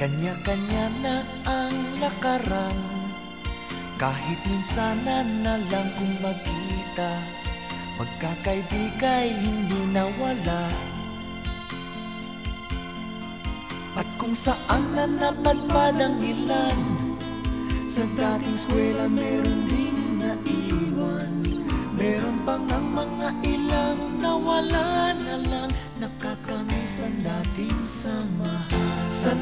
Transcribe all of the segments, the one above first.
kanya-kanya na ang lakaran. Kahit minsan na lang kung magkita Magkakaibigay hindi nawala. At kung saan na napadpad ang ilan Sa dating eskwela meron din naiwan. Meron pang ang mga ilang nawala na lang Nakakamiss ang dating samahan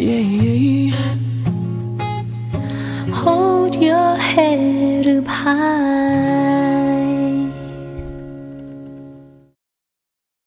Yeah, Hold your head up high.